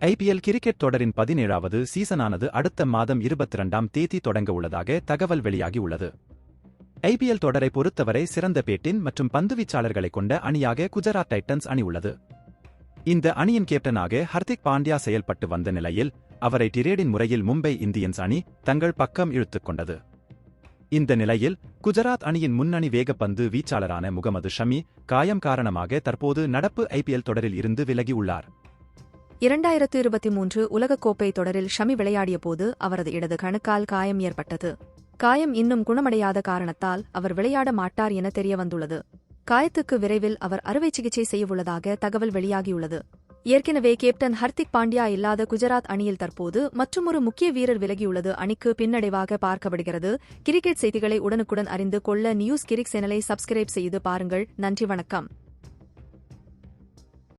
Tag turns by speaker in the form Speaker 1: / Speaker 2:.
Speaker 1: IPL cricket தொடரின் பதினேழாவது சீசனானது அடுத்த மாதம் இருபத்தி இரண்டாம் தேதி தொடங்க உள்ளதாக தகவல் வெளியாகியுள்ளது ஐபிஎல் தொடரை பொறுத்தவரை சிறந்த பேட்டின் மற்றும் பந்துவீச்சாளர்களை கொண்ட அணியாக குஜராத் டைட்டன்ஸ் அணி உள்ளது. இந்த அணியின் கேப்டனாக ஹர்திக் பாண்டியா செயல்பட்டு வந்த நிலையில் அவரை டிரேடின் முறையில் மும்பை இந்தியன்ஸ் அணி தங்கள் பக்கம் இழுத்துக் கொண்டது. இந்த நிலையில் குஜராத் அணியின் முன்னணி வேகப்பந்து வீச்சாளரான முகமது ஷமி காயம் காரணமாக தற்போது நடப்பு ஐபிஎல் தொடரில் இருந்து விலகி உள்ளார்.
Speaker 2: இரண்டாயிரத்து இருபத்தி மூன்று உலகக்கோப்பை தொடரில் ஷமி விளையாடியபோது அவரது இடது கணுக்கால் காயம் ஏற்பட்டது. காயம் இன்னும் குணமடையாத காரணத்தால் அவர் விளையாட மாட்டார் என தெரியவந்துள்ளது. காயத்துக்கு விரைவில் அவர் அறுவை சிகிச்சை செய்யவுள்ளதாக தகவல் வெளியாகியுள்ளது. ஏற்கனவே கேப்டன் ஹர்திக் பாண்டியா இல்லாத குஜராத் அணியில் தற்போது மற்றொரு முக்கிய வீரர் விலகியுள்ளது அணிக்கு பின்னடைவாக பார்க்கப்படுகிறது. கிரிக்கெட் செய்திகளை உடனுக்குடன் அறிந்து கொள்ள நியூஸ் கிரிக் சேனலை சப்ஸ்கிரைப் செய்து பாருங்கள். நன்றி வணக்கம்.